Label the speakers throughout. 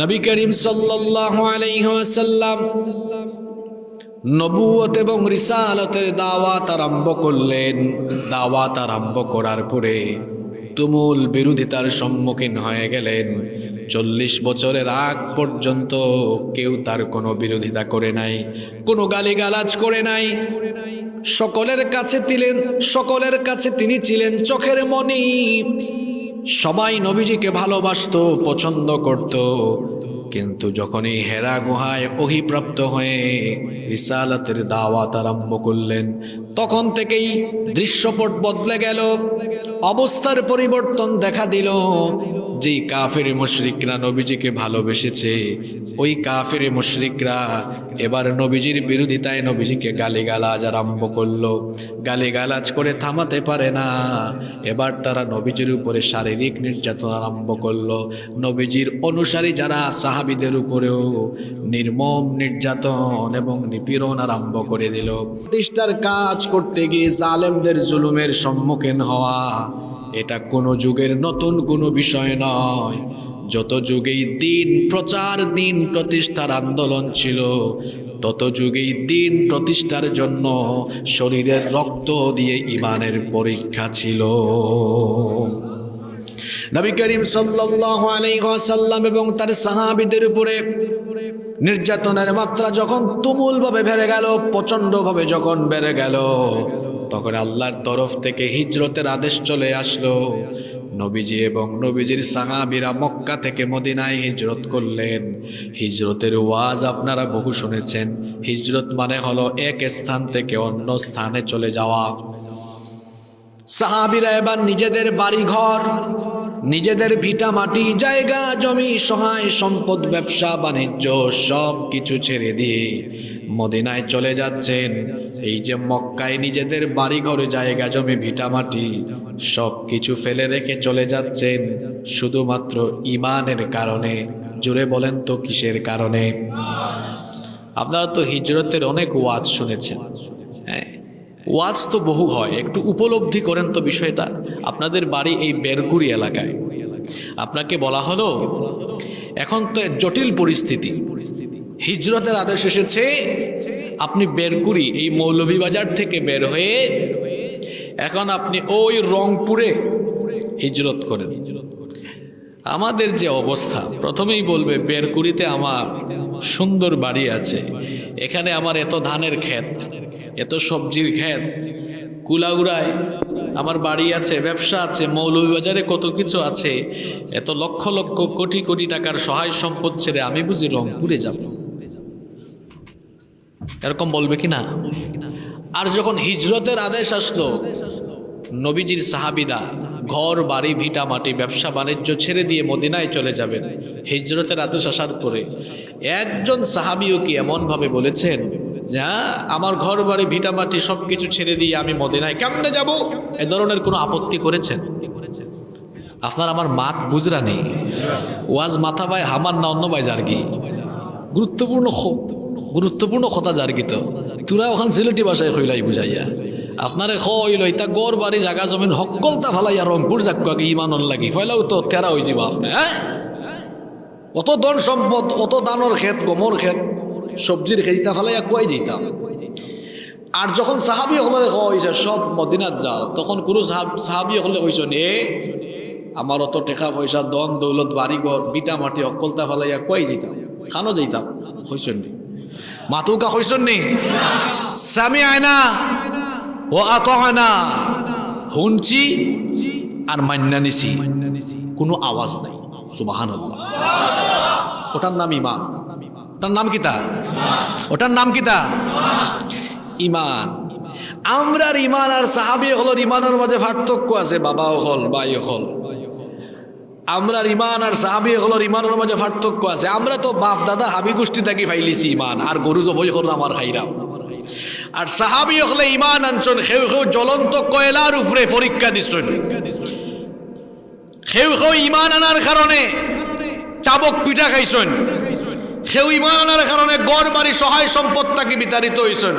Speaker 1: নবী করিম ওয়াসাল্লাম নবুয়ত এবং রিসালতের দাওয়াত আরম্ভ করলেন। দাওয়াত আরম্ভ করার পরে তুমুল বিরোধিতার সম্মুখীন হয়ে গেলেন। চল্লিশ বছরের আগ পর্যন্ত কেউ তার কোনো বিরোধিতা করে নাই, কোনো গালিগালাজ করে নাই। সকলের কাছে তিলেন, সকলের কাছে তিনি ছিলেন চোখের মনি সবাই নবীজিকে ভালোবাসত, পছন্দ করত। কিন্তু যখনই হেরা গুহায় অহিপ্রাপ্ত হয়ে রিসালাতের দাওয়াত আরম্ভ করলেন, তখন থেকেই দৃশ্যপট বদলে গেল, অবস্থার পরিবর্তন দেখা দিল। যেই কাফের মুশরিকরা নবীজিকে ভালোবেসেছে, ওই কাফের মুশরিকরা এবার নবীজির বিরোধিতায় নবীজিকে গালিগালাজ আরম্ভ করল। গালিগালাজ করে থামাতে পারে না। এবার তারা নবীজির উপরে শারীরিক নির্যাতন আরম্ভ করল। নবীজির অনুসারী যারা, সাহাবিদের উপরেও নির্মম নির্যাতন এবং নিপীড়ন আরম্ভ করে দিল। প্রতিষ্ঠার কাজ করতে গিয়ে জালেমদের জুলুমের সম্মুখীন হওয়া এটা কোনো যুগের নতুন কোনো বিষয় নয়। যত যুগেই দিন প্রচার, দিন প্রতিষ্ঠার আন্দোলন ছিল, তত যুগেই দিন প্রতিষ্ঠার জন্য শরীরের রক্ত দিয়ে ইমানের পরীক্ষা ছিল। নবী করিম আলাইহি এবং তার সাহাবিদের উপরে নির্যাতনের মাত্রা যখন তুমুলভাবে বেড়ে গেল, প্রচণ্ডভাবে যখন বেড়ে গেল তখন আল্লাহর তরফ থেকে হিজরতের আদেশ চলে আসলো। নবীজি এবং নবীজির সাহাবিরা মক্কা থেকে মদিনায় হিজরত করলেন। হিজরতের ওয়াজ আপনারা বহু শুনেছেন। হিজরত মানে হলো এক স্থান থেকে অন্য স্থানে চলে যাওয়া। সাহাবিরা এবার নিজেদের বাড়ি ঘর নিজেদের ভিটা মাটি, জায়গা, জমি, সহায় সম্পদ, ব্যবসা, বাণিজ্য সব কিছু ছেড়ে দিয়ে মদিনায় চলে যাচ্ছেন। এই যে মক্কায় নিজেদের বাড়ি ঘরে জায়গা, জমি, ভিটা, মাটি সব কিছু ফেলে রেখে চলে যাচ্ছেন শুধুমাত্র ইমানের কারণে। জুড়ে বলেন তো কিসের কারণে? আপনারা তো হিজরতের অনেক ওয়াজ শুনেছেন। হ্যাঁ ওয়াজ তো বহু হয়। একটু উপলব্ধি করেন তো বিষয়টা। আপনাদের বাড়ি এই বেরগুড়ি এলাকায়। আপনাকে বলা হলো, এখন তো জটিল পরিস্থিতি। হিজরতের আদেশ এসেছে আপনি বেরকুড়ি এই মৌলভীবাজার থেকে বের হয়ে এখন আপনি ওই রংপুরে হিজরত করেন। আমাদের যে অবস্থা, প্রথমেই বলবে বেরকুড়িতে আমার সুন্দর বাড়ি আছে। এখানে আমার এত ধানের ক্ষেত, এত সবজির ক্ষেত, কুলাউড়ায় আমার বাড়ি আছে, ব্যবসা আছে, মৌলভীবাজারে কত কিছু আছে, এত লক্ষ লক্ষ কোটি কোটি টাকার সহায় সম্পদ ছেড়ে আমি বুঝি রংপুরে যাব। এরকম বলবে কি না? আর যখন হিজরতের আদেশ আসলো, নবীজির সাহাবিরা ঘর, বাড়ি, ভিটা, মাটি, ব্যবসা, বাণিজ্য ছেড়ে দিয়ে মদিনায় চলে যাবেন। হিজরতের আদেশ আসার পরে একজন সাহাবিও কি এমনভাবে বলেছেন যা আমার ঘর, বাড়ি, ভিটা, মাটি সব কিছু ছেড়ে দিয়ে আমি মদিনায় কেমনে যাব? এ ধরনের কোনো আপত্তি করেছেন? আপনার আমার মাত বুজরা নেই। ওয়াজ মাথা ভাই হামার না অন্য বাই জার্গি? গুরুত্বপূর্ণ খ- গুরুত্বপূর্ণ কথা জার্গি তো তোরা ওখান সিলেটি ভাষায় কইলাই বুঝাইয়া আপনারে কইল ইতা গড় বাড়ি জাগা জমিন সকলতা ফালাইয়া রংপুর যাক আগে ইমানন লাগি। ফয়লাও তো তেরা হয়ে যাব আপনি হ্যাঁ অত ধন সম্পদ, অত দানোর ক্ষেত গমর ক্ষেত সবজির ক্ষেত ইতা ফালাইয়া কুয়াই দিতাম আর যখন সাহাবি হলে কইছে সব মদিনাত যাও, তখন কোনো সাহাব- হলে কইছেন এ আমার অত টাকা পয়সা দন দৌলত বাড়িঘর বিটা, মাটি অকলতা ফালাইয়া কুয়াই দিতাম খানো যাইতাম কইছেন নি? মাতুকা কইছেন নি স্বামী আয়না ও আত আয়না শুনছি আর মান্না নিছি কোনো আওয়াজ নাই সুবাহান ওটার নাম ইমান। ওটার নাম কিতা ওটার নাম কিতা ইমান। আমরার ইমান আর সাহাবি হলর ইমানের মাঝে পার্থক্য আছে বাবা হল বাই হল। আমরার ইমান আর সাহাবি হলর ইমানের মাঝে পার্থক্য আছে। আমরা তো বাপ, দাদা, হাবি গোষ্ঠী থাকি ফাইলিছি ইমান আর গরু জবই হল আমার খাইরাম আর সাহাবি হলে ইমান আনছন সেউ সেউ জ্বলন্ত কয়লার উপরে পরীক্ষা দিছন। সেউ সেউ ইমান আনার কারণে চাবক পিঠা খাইছন। সেও ইমান আনার কারণে গড়, বাড়ি, সহায় সম্পদ তাকে বিতাড়িত হইছেন।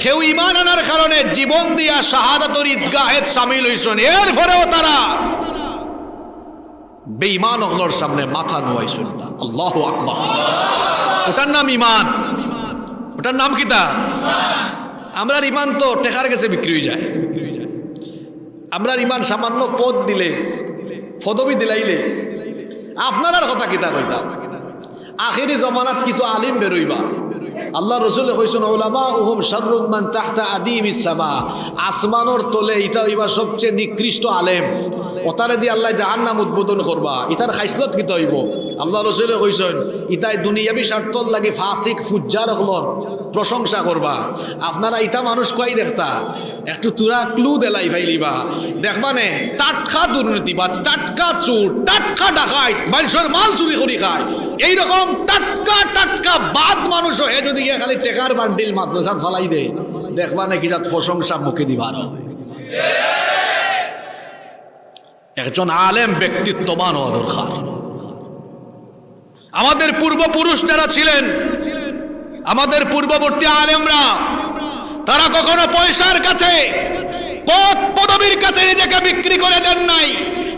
Speaker 1: সেও ইমান আনার কারণে জীবন দিয়া শাহাদাতর ঈদগাহের সামিল হইছেন। এর পরেও তারা বেঈমান অগলোর সামনে মাথা নোয়াইছিল না আল্লাহ আকবার। ওটার নাম ইমান ওটার নাম কি তা? আমরার ইমান তো টেকার কাছে বিক্রি হয়ে যায়। আমরার ইমান সামান্য পদ দিলে, পদবি দিলাইলে, আপনার কথা কিতা কইতা আখিরি জমানাত কিছু আলিম বেরোইবা। আল্লাহ রসুল হয়েছেন ওলামা উহুম শাহরুমান তাহতা আদিম ইসামা আসমানোর তলে ইটা হইবা সবচেয়ে নিকৃষ্ট আলেম। ওতারে দিয়ে আল্লাহ জাহান নাম উদ্বোধন করবা। ইতার খাইসলত কিতা হইব? আল্লাহ রসুল হয়েছেন ইতাই দুনিয়াবি স্বার্থর লাগে ফাসিক, ফুজ্জার হলর প্রশংসা করবা। আপনারা ইটা মানুষ কই দেখতা? একটু তুরা ক্লু দেলাই ফাইলিবা। দেখবানে টাটকা দুর্নীতিবাজ টাটকা চোর, টাটকা ডাকাইত মানুষের মাল চুরি করি খায়। এইরকম টাটকা টাটকা বাদ মানুষ হয়ে যদি গিয়ে খালি টেকার বান্ডিল মাদ্রাসাত ফলাই দেয় দেখবা নাকি যাত প্রশংসা মুখে দিবার হয়। একজন আলেম ব্যক্তিত্ববান হওয়া দরকার। আমাদের পূর্বপুরুষ যারা ছিলেন আমাদের পূর্ববর্তী আলেমরা, তারা কখনো পয়সার কাছে পদ পদবীর কাছে নিজেকে বিক্রি করে দেন নাই।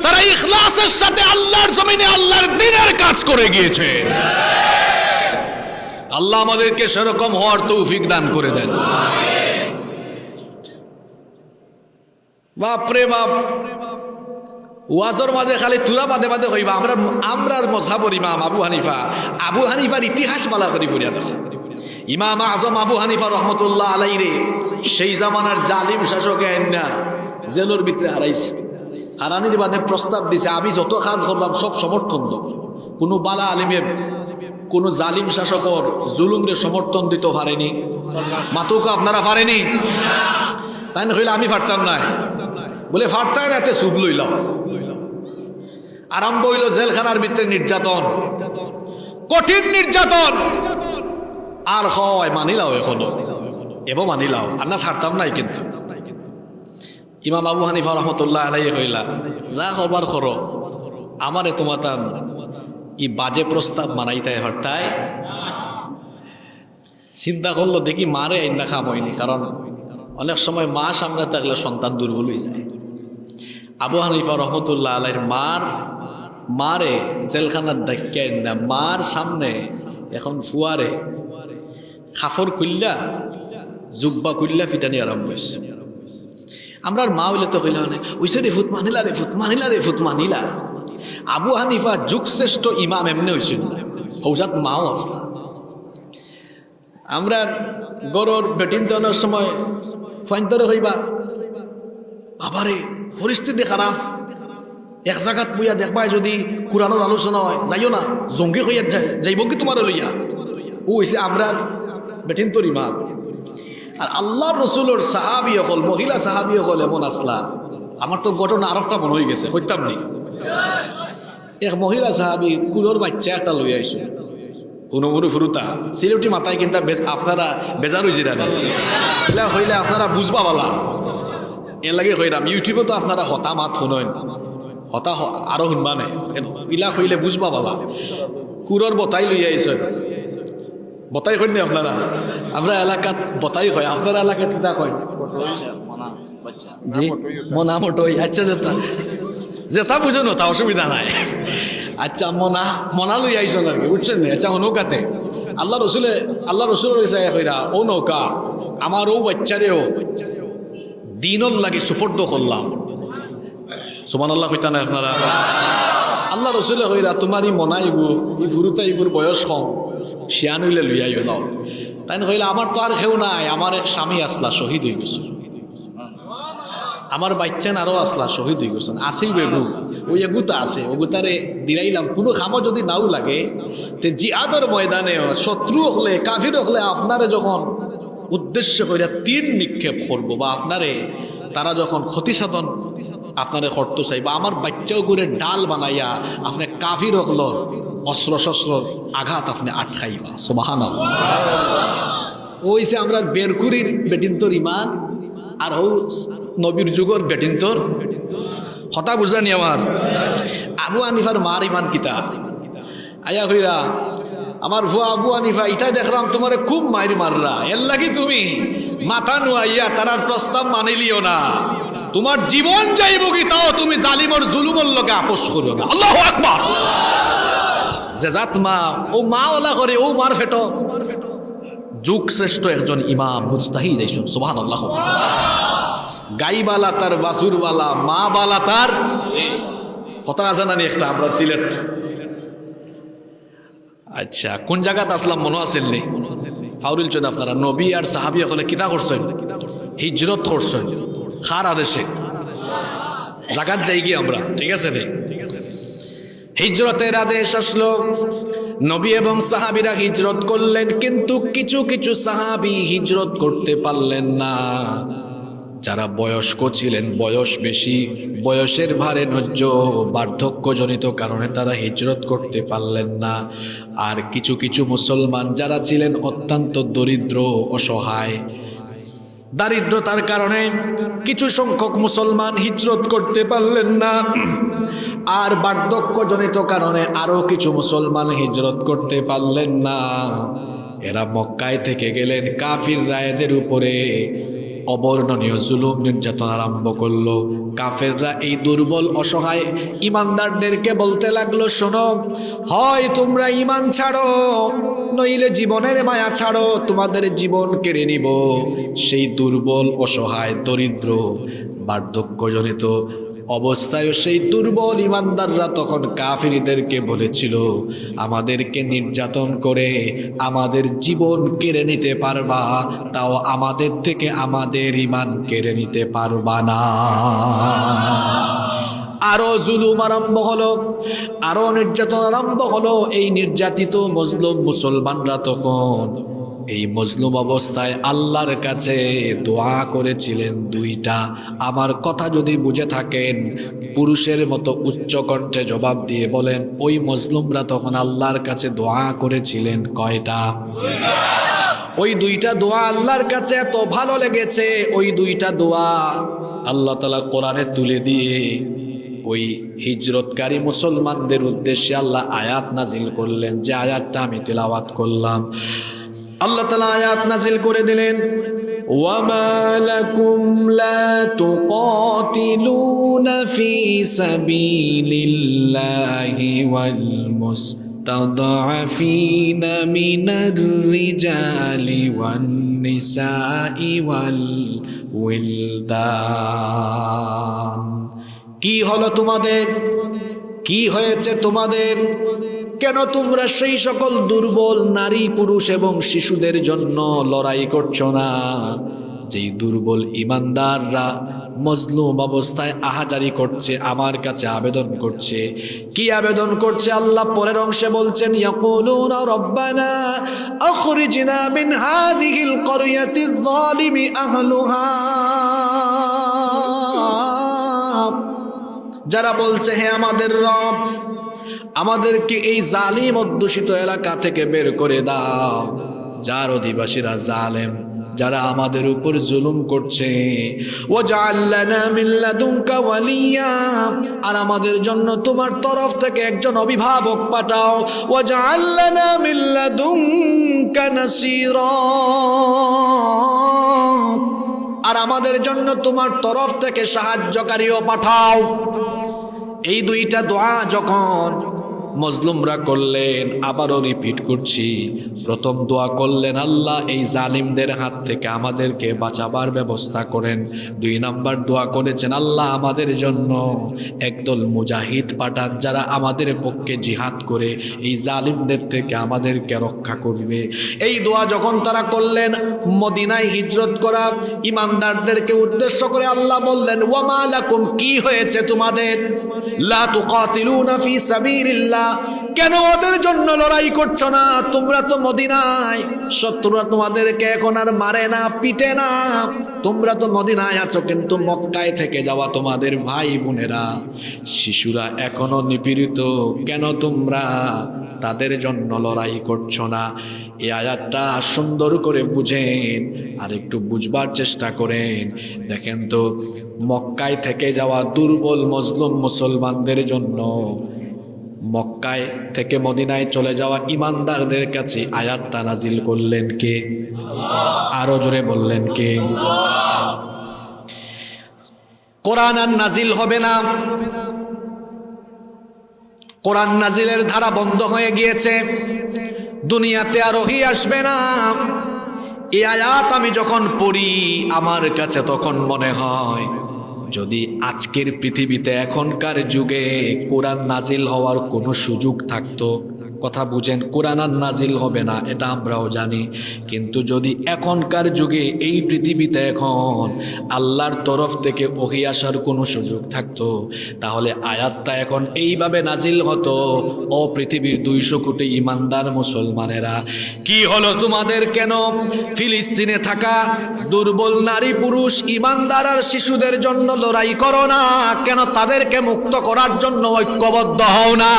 Speaker 1: তারা ইখলাসের সাথে আল্লাহর জমিনে আল্লাহর দিনের কাজ করে গিয়েছে। আল্লাহ আমাদেরকে সেরকম হওয়ার তৌফিক দান করে দেন। বাপরে বাপ, ওয়াজর মাঝে খালি তুরা বাদে বাদে হইবা। আমরা আমরার মজাবর ইমাম আবু হানিফা। আবু হানিফার ইতিহাস বালা করি বলিয়া দেখো ইমাম আজম আবু হানিফা রহমতুল্লাহ আলাই রে সেই জামানার জালিম শাসক না, জেলোর ভিতরে হারাইছে। হারানির বাদে প্রস্তাব দিছে, আমি যত কাজ করলাম, সব সমর্থন দেব। কোনো বালা আলিমের, কোনো জালিম শাসকর জুলুমরে সমর্থন দিতে পারেনি। মাতুকে আপনারা পারেনি? তাই না হইলে আমি পারতাম না বলে ফারতাই না এতে সুখ লইলাম আরম্ভ হইল জেলখানার ভিতরে নির্যাতন। কঠিন নির্যাতন। আর হয় মানিলাও এখনও। এব মানিলাও আর না ছাড়তাম নাই কিন্তু। ইমাম আবু হানিফা রহমতুল্লাহ আলাই কইলা, যা খবর করো, আমারে তোমাতাম ই বাজে প্রস্তাব মানাইতে হরতায় চিন্তা করল, দেখি মারে আইন খাম হয়নি কারণ অনেক সময় মা সামনে থাকলে সন্তান দুর্বল হয়ে যায়। আবু হানিফা রহমতুল্লাহ আলাইর মার, মারে জেলখানার দায়িত্ব না মার সামনে এখন ফুয়ারে খাফর কুল্লা জুব্বা কুল্লা ফিটানি আরম্ভ হয়েছে। আমরা মা হইলে তো কইলা মানে ওইসে রে ফুত মানিলা রে ফুত মানিলা রে ফুত মানিলা। আবু হানিফা যুগশ্রেষ্ঠ ইমাম এমনি হয়েছিল হৌজাত মাও আসলা আমরা গরুর বেটিন দেওয়ানোর সময় ফাইন্তরে হইবা, বাবারে, পরিস্থিতি খারাপ। এক জায়গাত বইয়া দেখবাই যদি কোরআনের আলোচনা হয়, যাইও না, জঙ্গি হইয়া যায় যাইব কি তোমার লইয়া? ও হইছে আমরা বেটিন তোর ইমাম। আর আল্লাহ রসুলোর সাহাবি হল, মহিলা সাহাবি হল এমন আসলা। আমার তো ঘটনা আর একটা মনে হয়ে গেছে, হইতাম নি। এক মহিলা সাহাবি কুলোর বাচ্চা একটা লই আইসো। উনমুরু ফুরুতা সিলেটি মাথায় কিন্তু আপনারা বেজার হয়েছে দাদা এলা হইলে আপনারা বুঝবা বলা। এর লাগে হইলাম ইউটিউবে তো আপনারা হতা মাত শুনেন। হতা আরও শুনবা নাই ইলা হইলে বুঝবা বলা। কুরর বতাই লই আইসেন। বতাই কইন নি আপনারা? আমরা এলাকাত বতাই হয় আপনারা এলাকাত কিতা কয়? জি, মনা মটই আচ্ছা যেতা যেতা বুঝো না, তা অসুবিধা নাই। আচ্ছা মনা মনা লই আইসন আর কি বুঝছেন নি? আচ্ছা নৌকাতে আল্লাহ রসুলে, আল্লাহ রসুল রয়েছে কইরা ও নৌকা আমার ও বাচ্চারেও দিনর লাগে সুপর্দ করলাম। সুমান আল্লাহ কইতা না আপনারা? আল্লাহ রসুলে কইরা তোমার ই মনা ইবু ই গুরুতা ইবুর বয়স কম। শিয়ান হইলে লুই আইব দাও তাই কইলে, আমার তো আর কেউ নাই, আমার এক স্বামী আসলা, শহীদ হয়ে গেছে। আমার বাচ্চান আরও আসলা, শহীদ হয়ে গেছেন আসেই বেগু ওই এগুতা আছে ওগুতারে দিলাইলাম, কোনো খামো যদি নাও লাগে, তে জিহাদের ময়দানে শত্রু হলে, কাফির হলে আপনারে যখন উদ্দেশ্য করে তীর নিক্ষেপ করব, বা আপনারে, তারা যখন ক্ষতি সাধন আপনারে করতে চাই বা আমার বাচ্চাও করে ডাল বানাইয়া, আপনি কাফির হল অস্ত্র শস্ত্র আঘাত আপনি আটকাইবা সোমাহান ওইসে আমরা বেরকুরির বেটিন্তর ইমান, আর হৌ নবীর যুগর বেটিন্তর। হতা বুঝানি আমার? আবু আনিফার মার ইমান কিতা? আয়া হইরা আমার ভুয়া আবু আনিফা ইটাই দেখলাম তোমারে খুব মাইর মাররা এর লাগি তুমি মাথা নুয়াইয়া তারার প্রস্তাব মানিলিও না। তোমার জীবন যাইব কি তাও তুমি জালিমর জুলুমর লোকে আপোষ করো না। আল্লাহ আকবার। যে মা, ও মা ওলা করে, ও মার ফেটো। যুগ শ্রেষ্ঠ একজন ইমাম মুস্তাহি যাইছুন সুবহান আল্লাহ গাইবালা তার বাসুরবালা মা বালা তার। কথা আছে নি একটা, আমরা সিলেট। আচ্ছা কোন জায়গাত আসলাম মনে আছেন নি? ফাউরিল চোদ আপনারা, নবী আর সাহাবি হলে কিতা করছেন? হিজরত করছেন? খার আদেশে? জাগাত যাই গিয়ে আমরা, ঠিক আছে রে হিজরতের আদেশ আসলো। নবী এবং সাহাবিরা হিজরত করলেন, কিন্তু কিছু কিছু সাহাবি হিজরত করতে পারলেন না। যারা বয়স্ক ছিলেন, বয়স বেশি, বয়সের ভারে নজ্য বার্ধক্যজনিত কারণে তারা হিজরত করতে পারলেন না। আর কিছু কিছু মুসলমান যারা ছিলেন অত্যন্ত দরিদ্র অসহায় দারিদ্রতার কারণে কিছু সংখ্যক মুসলমান হিজরত করতে পারলেন না। আর বার্ধক্যজনিত কারণে আরও কিছু মুসলমান হিজরত করতে পারলেন না। এরা মক্কায় থেকে গেলেন কাফির রায়দের উপরে। অবর্ণনীয় জুলুম নির্যাতন আরম্ভ করল। কাফেররা এই দুর্বল, অসহায় ইমানদারদেরকে বলতে লাগল, শোনো, হয় তোমরা ইমান ছাড়ো, নইলে জীবনের মায়া ছাড়ো, তোমাদের জীবন কেড়ে নিব। সেই দুর্বল, অসহায়, দরিদ্র, বার্ধক্যজনিত অবস্থায় সেই দুর্বল ইমানদাররা তখন কাফিরিদেরকে বলেছিল, আমাদেরকে নির্যাতন করে আমাদের জীবন কেড়ে নিতে পারবা, তাও আমাদের থেকে আমাদের ইমান কেড়ে নিতে পারবা না। আরও জুলুম আরম্ভ হলো, আরও নির্যাতন আরম্ভ হলো, এই নির্যাতিত মজলুম মুসলমানরা তখন এই মজলুম অবস্থায় আল্লাহর কাছে দোয়া করেছিলেন দুইটা। আমার কথা যদি বুঝে থাকেন, পুরুষের মতো উচ্চ কণ্ঠে জবাব দিয়ে বলেন, ওই মজলুমরা তখন আল্লাহর কাছে দোয়া করেছিলেন কয়টা? ওই দুইটা দোয়া আল্লাহর কাছে এত ভালো লেগেছে, ওই দুইটা দোয়া আল্লাহ তালা কোরআনে তুলে দিয়ে ওই হিজরতকারী মুসলমানদের উদ্দেশ্যে আল্লাহ আয়াত নাজিল করলেন। যে আয়াতটা আমি তেলাওয়াত করলাম। আল্লাহ তালা আয়াত নাজিল করে দিলেন وما لكم لا تقاتلون في سبيل الله والمستضعفين من الرجال والنساء والولدان কি হলো তোমাদের কি হয়েছে তোমাদের কেন তোমরা সেই সকল দুর্বল নারী, পুরুষ এবং শিশুদের জন্য লড়াই করছ না? যেই দুর্বল ইমানদাররা মজলুম অবস্থায় আহাজারি করছে, আমার কাছে আবেদন করছে। কি আবেদন করছে? আল্লাহ পরের অংশে বলছেন রব্বানা যারা বলছে, হে আমাদের রব আমাদেরকে এই জালিম অধ্যুষিত এলাকা থেকে বের করে দাও। যার অধিবাসীরা জালেম, যারা আমাদের উপর জুলুম করছে। ও আর আমাদের জন্য তোমার তরফ থেকে একজন অভিভাবক পাঠাও। ও আর আমাদের জন্য তোমার তরফ থেকে সাহায্যকারীও পাঠাও। এই দুইটা দোয়া যখন মজলুমরা করলেন, আবারও রিপিট করছি। প্রথম দোয়া করলেন, আল্লাহ, এই জালিমদের হাত থেকে আমাদেরকে বাঁচাবার ব্যবস্থা করেন। দুই নাম্বার দোয়া করেছেন, আল্লাহ, আমাদের জন্য একদল মুজাহিদ পাঠান, যারা আমাদের পক্ষে জিহাদ করে, এই জালিমদের থেকে আমাদেরকে রক্ষা করবে। এই দোয়া যখন তারা করলেন, মদিনায় হিজরত করা, ইমানদারদেরকে উদ্দেশ্য করে আল্লাহ বললেন ওয়ামা লাকুম, কি হয়েছে তোমাদের? লা তুকাতিলুনা ফি সাবিলিল্লাহ। কেন ওদের জন্য লড়াই করছ না? তোমরা তো মদিনায়। শত্রুরা তোমাদেরকে এখন আর মারে না, পিটে না। তোমরা তো মদিনায় আছো, কিন্তু মক্কায় থেকে যাওয়া তোমাদের ভাই বোনেরা। শিশুরা এখনও নিপীড়িত। কেন তোমরা তাদের জন্য লড়াই করছ না? এই আয়াতটা সুন্দর করে বুঝেন আর একটু বুঝবার চেষ্টা করেন। দেখেন তো, মক্কায় থেকে যাওয়া দুর্বল মজলুম মুসলমানদের জন্য মক্কায় থেকে মদিনায় চলে যাওয়া ইমানদারদের কাছে আয়াতটা নাজিল করলেন কে? আরও জোরে বললেন কে? কোরআন আর নাজিল হবে না। কোরআন নাজিলের ধারা বন্ধ হয়ে গিয়েছে। দুনিয়াতে আর ওহি আসবে না। এই আয়াত আমি যখন পড়ি, আমার কাছে তখন মনে হয় যদি আজকের পৃথিবীতে এখনকার যুগে কোরআন নাজিল হওয়ার কোনো সুযোগ থাকতো কথা বুঝেন, কোরআন আর নাজিল হবে না, এটা আমরাও জানি। কিন্তু যদি এখনকার যুগে এই পৃথিবীতে এখন আল্লাহর তরফ থেকে ওহি আসার কোনো সুযোগ থাকতো, তাহলে আয়াতটা এখন এইভাবে নাজিল হতো, ও পৃথিবীর দুইশো কোটি ইমানদার মুসলমানেরা, কি হলো তোমাদের কেন? ফিলিস্তিনে থাকা দুর্বল নারী পুরুষ, ইমানদার আর শিশুদের জন্য লড়াই করো না, কেন তাদেরকে মুক্ত করার জন্য ঐক্যবদ্ধ হও না?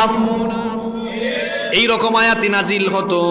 Speaker 1: এইরকম আয়াতি নাজিল হতো।